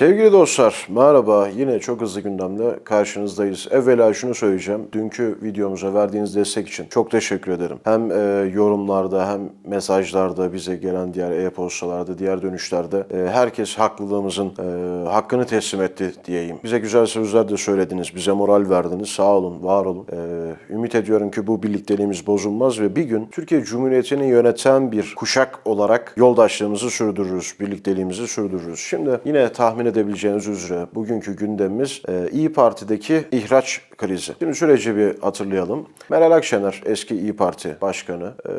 Sevgili dostlar, merhaba. Yine çok hızlı gündemle karşınızdayız. Evvela şunu söyleyeceğim. Dünkü videomuza verdiğiniz destek için çok teşekkür ederim. Hem e, yorumlarda hem mesajlarda bize gelen diğer e-postalarda, diğer dönüşlerde e, herkes haklılığımızın e, hakkını teslim etti diyeyim. Bize güzel sözler de söylediniz, bize moral verdiniz. Sağ olun, var olun. E, ümit ediyorum ki bu birlikteliğimiz bozulmaz ve bir gün Türkiye Cumhuriyeti'ni yöneten bir kuşak olarak yoldaşlığımızı sürdürürüz, birlikteliğimizi sürdürürüz. Şimdi yine tahmin edebileceğiniz üzere bugünkü gündemimiz e, İyi Parti'deki ihraç krizi. Şimdi süreci bir hatırlayalım. Meral Akşener eski İyi Parti Başkanı e,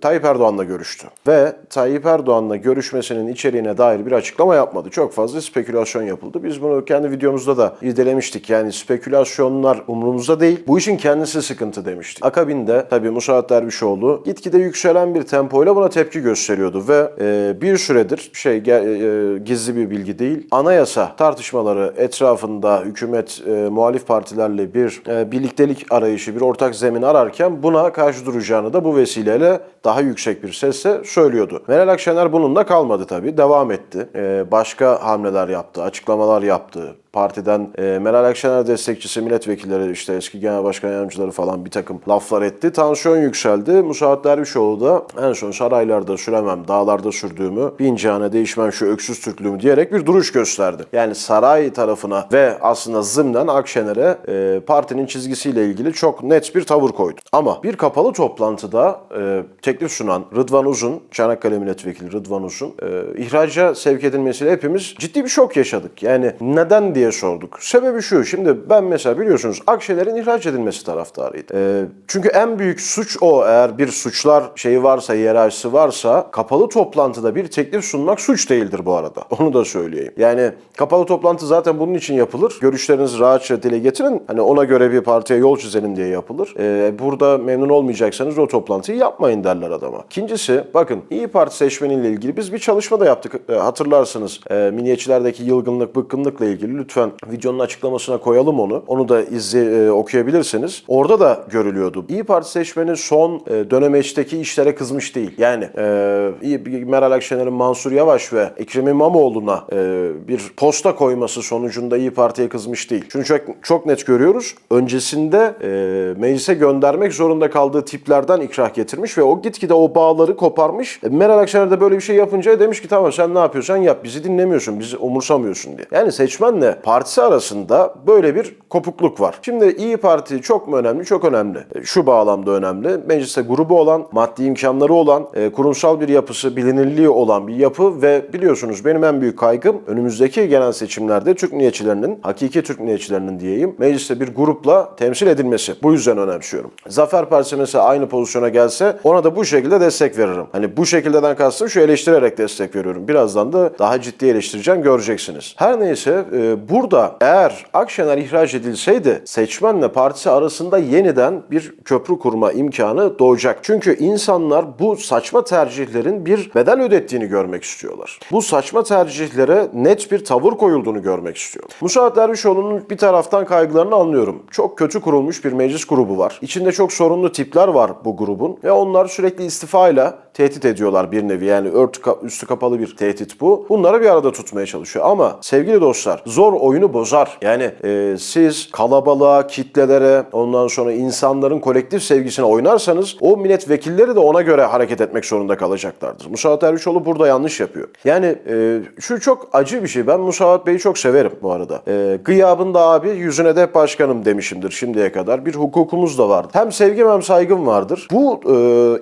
Tayyip Erdoğan'la görüştü. Ve Tayyip Erdoğan'la görüşmesinin içeriğine dair bir açıklama yapmadı. Çok fazla spekülasyon yapıldı. Biz bunu kendi videomuzda da irdelemiştik. Yani spekülasyonlar umurumuzda değil. Bu işin kendisi sıkıntı demiştik. Akabinde tabii Musaat Dervişoğlu gitgide yükselen bir tempoyla buna tepki gösteriyordu ve e, bir süredir şey e, gizli bir bilgi değil. Anayasa tartışmaları etrafında hükümet e, muhalif partilerle bir e, birliktelik arayışı, bir ortak zemin ararken buna karşı duracağını da bu vesileyle daha yüksek bir sesle söylüyordu. Meral Akşener bununla kalmadı tabii. Devam etti. E, başka hamleler yaptı, açıklamalar yaptı partiden e, Meral Akşener destekçisi milletvekilleri işte eski genel başkan yardımcıları falan bir takım laflar etti. Tansiyon yükseldi. Musaat Dervişoğlu da en son saraylarda süremem, dağlarda sürdüğümü, bin cihane değişmem şu öksüz Türklüğümü diyerek bir duruş gösterdi. Yani saray tarafına ve aslında zımnen Akşener'e e, partinin çizgisiyle ilgili çok net bir tavır koydu. Ama bir kapalı toplantıda e, teklif sunan Rıdvan Uzun, Çanakkale milletvekili Rıdvan Uzun, e, ihraca sevk edilmesiyle hepimiz ciddi bir şok yaşadık. Yani neden diye sorduk. Sebebi şu, şimdi ben mesela biliyorsunuz Akşener'in ihraç edilmesi taraftarıydı. E, çünkü en büyük suç o eğer bir suçlar şeyi varsa, hiyerarşisi varsa kapalı toplantıda bir teklif sunmak suç değildir bu arada. Onu da söyleyeyim. Yani kapalı toplantı zaten bunun için yapılır. Görüşlerinizi rahatça dile getirin. Hani ona göre bir partiye yol çizelim diye yapılır. E, burada memnun olmayacaksanız o toplantıyı yapmayın derler adama. İkincisi bakın İyi Parti seçmeniyle ilgili biz bir çalışma da yaptık. E, hatırlarsınız e, milliyetçilerdeki yılgınlık, bıkkınlıkla ilgili lütfen videonun açıklamasına koyalım onu. Onu da izle, e, okuyabilirsiniz. Orada da görülüyordu. İyi Parti seçmeni son e, dönemeçteki işlere kızmış değil. Yani e, Meral Akşener'in Mansur Yavaş ve Ekrem İmamoğlu'na e, bir posta koyması sonucunda İyi Parti'ye kızmış değil. Şunu çok, çok net görüyoruz. Öncesinde e, meclise göndermek zorunda kaldığı tiplerden ikrah getirmiş ve o gitgide o bağları koparmış. E, Meral Akşener de böyle bir şey yapınca demiş ki tamam sen ne yapıyorsan yap bizi dinlemiyorsun, bizi umursamıyorsun diye. Yani seçmenle partisi arasında böyle bir kopukluk var. Şimdi İyi Parti çok mu önemli? Çok önemli. E, Şu bağlamda önemli. Mecliste grubu olan, maddi imkanları olan, e, kurumsal bir yapısı, bilinirliği olan bir yapı ve biliyorsunuz benim en büyük kaygım önümüzdeki genel seçimlerde Türk milliyetçilerinin, hakiki Türk milliyetçilerinin diyeyim, mecliste bir grupla temsil edilmesi. Bu yüzden önemsiyorum. Zafer Partisi mesela aynı pozisyona gelse ona da bu şekilde destek veririm. Hani bu şekildeden kastım şu eleştirerek destek veriyorum. Birazdan da daha ciddi eleştireceğim göreceksiniz. Her neyse e, burada eğer Akşener ihraç edilseydi seçmenle partisi arasında yeniden bir köprü kurma imkanı doğacak. Çünkü insanlar bu saçma tercihlerin bir bedel ödettiğini görmek istiyorlar. Bu saçma tercihlere net bir tavır koyulduğunu görmek istiyorlar. Musaat Dervişoğlu'nun bir taraftan kaygılarını anlıyorum. Çok kötü kurulmuş bir meclis grubu var. İçinde çok sorunlu tipler var bu grubun ve onlar sürekli istifayla tehdit ediyorlar bir nevi. Yani örtü üstü kapalı bir tehdit bu. Bunları bir arada tutmaya çalışıyor. Ama sevgili dostlar zor oyunu bozar. Yani e, siz kalabalığa, kitlelere, ondan sonra insanların kolektif sevgisine oynarsanız o milletvekilleri de ona göre hareket etmek zorunda kalacaklardır. Musaat Ervişoğlu burada yanlış yapıyor. Yani e, şu çok acı bir şey. Ben Musaat Bey'i çok severim bu arada. E, gıyabında abi yüzüne de başkanım demişimdir şimdiye kadar. Bir hukukumuz da vardır. Hem sevgim hem saygım vardır. Bu e,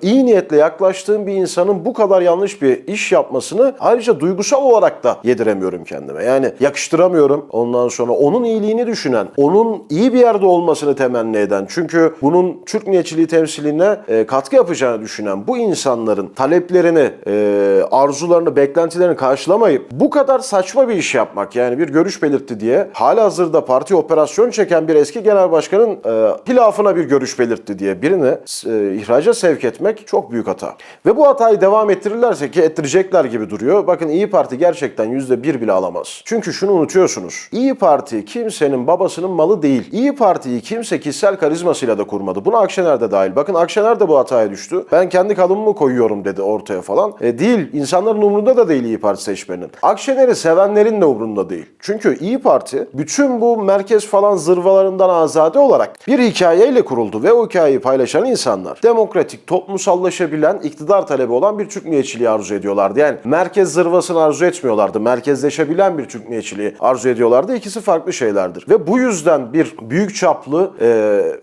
iyi niyetle yaklaştığım bir insanın bu kadar yanlış bir iş yapmasını ayrıca duygusal olarak da yediremiyorum kendime. Yani yakıştıramıyorum. Ondan sonra onun iyiliğini düşünen, onun iyi bir yerde olmasını temenni eden, çünkü bunun Türk milliyetçiliği temsiline e, katkı yapacağını düşünen bu insanların taleplerini, e, arzularını, beklentilerini karşılamayıp bu kadar saçma bir iş yapmak yani bir görüş belirtti diye halihazırda parti operasyon çeken bir eski genel başkanın e, hilafına bir görüş belirtti diye birini e, ihraca sevk etmek çok büyük hata. Ve bu hatayı devam ettirirlerse ki ettirecekler gibi duruyor. Bakın İyi Parti gerçekten %1 bile alamaz. Çünkü şunu unutuyorsunuz. İyi Parti kimsenin babasının malı değil. İyi Parti'yi kimse kişisel karizmasıyla da kurmadı. Buna Akşener de dahil. Bakın Akşener de bu hataya düştü. Ben kendi kadımımı koyuyorum dedi ortaya falan. E değil. İnsanların umrunda da değil İyi Parti seçmeninin. Akşener'i sevenlerin de umrunda değil. Çünkü İyi Parti bütün bu merkez falan zırvalarından azade olarak bir hikayeyle kuruldu ve o hikayeyi paylaşan insanlar demokratik, toplumsallaşabilen, iktidar talebi olan bir Türk milliyetçiliği arzu ediyorlardı. Yani merkez zırvasını arzu etmiyorlardı. Merkezleşebilen bir Türk milliyetçiliği arzu ediyorlardı. İkisi farklı şeylerdir. Ve bu yüzden bir büyük çaplı e,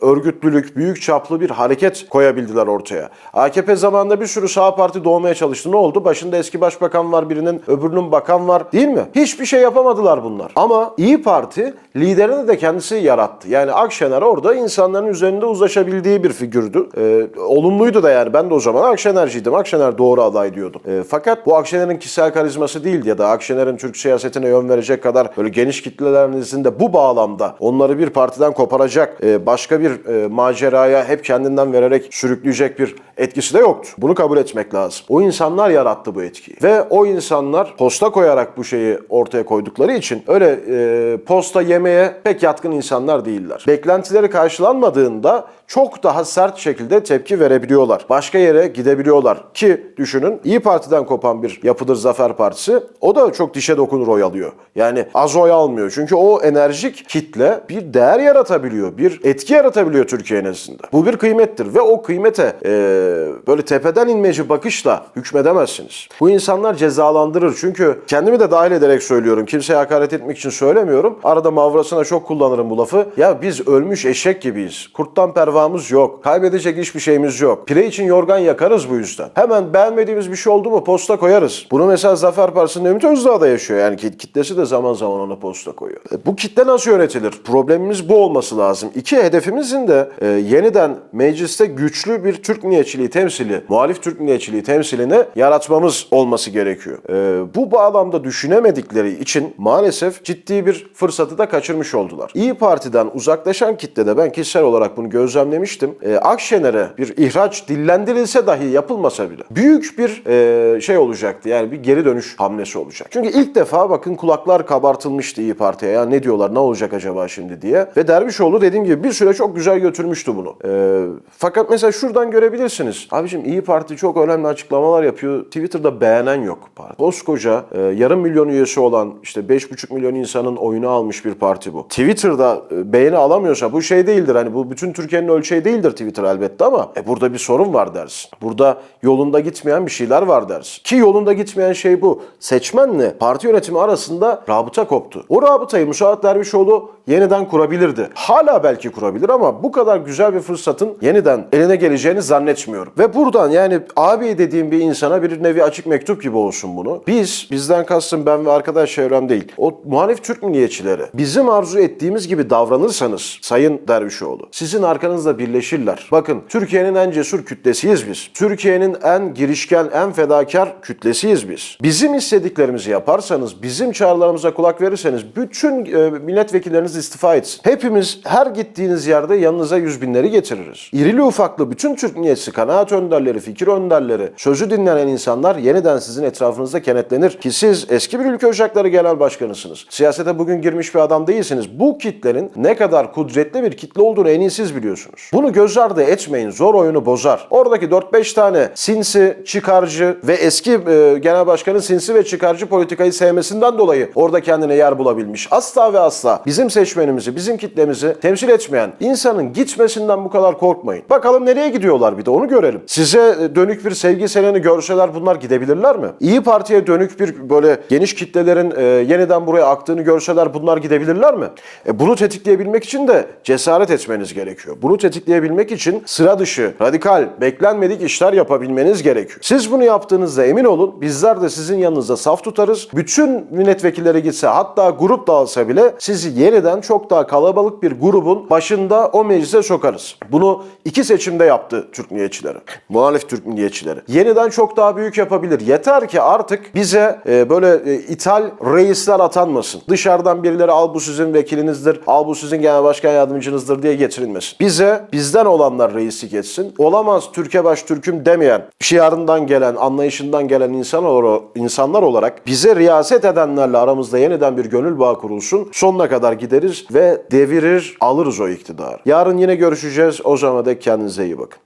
örgütlülük, büyük çaplı bir hareket koyabildiler ortaya. AKP zamanında bir sürü sağ parti doğmaya çalıştı. Ne oldu? Başında eski başbakan var birinin, öbürünün bakan var. Değil mi? Hiçbir şey yapamadılar bunlar. Ama İyi Parti liderini de kendisi yarattı. Yani Akşener orada insanların üzerinde uzlaşabildiği bir figürdü. E, olumluydu da yani. Ben de o zaman Akşenerciydim. Akşener doğru aday diyordum. E, fakat bu Akşener'in kişisel karizması değildi ya da Akşener'in Türk siyasetine yön verecek kadar böyle geniş kitlelerinizin de bu bağlamda onları bir partiden koparacak, e, başka bir e, maceraya hep kendinden vererek sürükleyecek bir etkisi de yoktu. Bunu kabul etmek lazım. O insanlar yarattı bu etkiyi. Ve o insanlar posta koyarak bu şeyi ortaya koydukları için öyle e, posta yemeye pek yatkın insanlar değiller. Beklentileri karşılanmadığında çok daha sert şekilde tepki verebiliyorlar. Başka yere gidebiliyorlar. Ki düşünün İyi Parti'den kopan bir yapıdır Zafer Partisi. O da çok dişe dokunur oy alıyor. Yani az oy almıyor. Çünkü o enerjik kitle bir değer yaratabiliyor. Bir etki yaratabiliyor Türkiye nezdinde. Bu bir kıymettir ve o kıymete e, böyle tepeden inmeci bakışla hükmedemezsiniz. Bu insanlar cezalandırır. Çünkü kendimi de dahil ederek söylüyorum. Kimseye hakaret etmek için söylemiyorum. Arada mavrasına çok kullanırım bu lafı. Ya biz ölmüş eşek gibiyiz. Kurttan pervamız yok. Kaybedecek hiçbir şeyimiz yok. Pire için yorgan yakarız bu yüzden. Hemen beğenmediğimiz bir şey oldu mu posta koyarız. Bunu mesela Zafer Partisi'nin Ümit Özdağ da yaşıyor. Yani kit- kitlesi de zaman zaman ona posta koyuyor. E, Bu kitle nasıl yönetilir? Problemimiz bu olması lazım. İki hedefimizin de e, yeniden mecliste güçlü bir Türk milliyetçiliği temsili, muhalif Türk milliyetçiliği temsilini yaratmamız olması gerekiyor. E, bu bağlamda düşünemedikleri için maalesef ciddi bir fırsatı da kaçırmış oldular. İyi Parti'den uzaklaşan kitlede ben kişisel olarak bunu gözlemlemiştim. E, Akşener'e bir ihraç dillendirilse dahi yapılmasa bile büyük bir e, şey olacaktı. Yani bir geri dönüş hamlesi olacak. Çünkü ilk defa bakın kulaklar kabartılmıştı İyi Parti'ye. Ya ne diyorlar ne olacak acaba şimdi diye. Ve Dervişoğlu dediğim gibi bir süre çok güzel götürmüştü bunu. E, fakat mesela şuradan görebilirsiniz. Abicim İyi Parti çok önemli açıklamalar yapıyor. Twitter'da beğenen yok parti. Koskoca e, yarım milyon üyesi olan işte 5,5 milyon insanın oyunu almış bir parti bu. Twitter'da e, beğeni alamıyorsa bu şey değildir. Hani bu bütün Türkiye'nin ölçeği değildir Twitter elbette ama e, burada bir sorun var dersin. Burada yolunda gitmeyen bir şeyler var dersin. Ki yolunda gitmeyen şey bu. Seçmenle parti yönetimi arasında rabıta koptu. O rabıtayı Musaat Dervişoğlu yeniden kurabilirdi. Hala belki kurabilir ama bu kadar güzel bir fırsatın yeniden eline geleceğini zannetmiyorum. Ve buradan yani abi dediğim bir insana bir nevi açık mektup gibi olsun bunu. Biz, bizden kastım ben ve arkadaş çevrem değil. O muhalif Türk milliyetçileri bizim arzu ettiğimiz gibi davranırsanız Sayın Dervişoğlu sizin arkanızda birleşirler. Bakın Türkiye'nin en cesur kütlesiyiz biz. Türkiye'nin en girişken, en fedakar kütlesiyiz biz. Bizim istediklerimizi yaparsanız, bizim çağrılarımıza kulak verirseniz bütün e, milletvekilleriniz istifa etsin. Hepimiz her gittiğiniz yerde yanınıza yüz binleri getiririz. İrili ufaklı bütün Türk milliyetçisi, kanaat önderleri, fikir önderleri, sözü dinlenen insanlar yeniden sizin etrafınızda kenetlenir. Ki siz eski bir ülke ocakları genel başkanısınız. Siyasete bugün girmiş bir adam değilsiniz. Bu kitlenin ne kadar kudretli bir kitle olduğunu en iyi siz biliyorsunuz. Bunu göz ardı etmeyin. Zor oyunu bozar. Oradaki 4-5 tane sinsi, çıkarcı ve eski e, genel başkanın sinsi ve çıkarcı politikayı sevmesinden dolayı orada kendine yer bulabilmiş. Asla ve asla bizim seçmenimizi, bizim kitlemizi temsil etmeyen insanın gitmesinden bu kadar korkmayın. Bakalım nereye gidiyorlar bir de onu görelim. Size e, dönük bir sevgi seleni görseler bunlar gidebilirler mi? İyi Parti'ye dönük bir böyle geniş kitlelerin e, yeniden buraya aktığını görseler bunlar gidebilirler mi? E, bunu tetikleyebilmek için de cesaret etmeniz gerekiyor. Bunu tetikleyebilmek için sıra dışı, radikal, beklenmedik işler yapabilmeniz gerekiyor. Siz bunu yaptığınızda emin olun bizler de sizin yanınızda saf tutarız. Bütün milletvekilleri gitse hatta grup dağılsa bile sizi yeniden çok daha kalabalık bir grubun başında o meclise sokarız. Bunu iki seçimde yaptı Türk milliyetçileri. Muhalif Türk milliyetçileri. Yeniden çok daha büyük yapabilir. Yeter ki artık bize e, böyle e, ithal reisler atanmasın. Dışarıdan birileri al bu sizin vekilinizdir, al bu sizin genel başkan yardımcınızdır diye getirilmesin. Bize bizden olanlar reislik etsin. Olamaz Türkiye baş Türk'üm demeyen şiarından gelen, anlayışından gelen insan or- insanlar olarak bize riyaset edenlerle aramızda yeniden bir gönül bağı kurulsun. Sonuna kadar gideriz ve devirir, alırız o iktidarı. Yarın yine görüşeceğiz. O zaman da kendinize iyi bakın.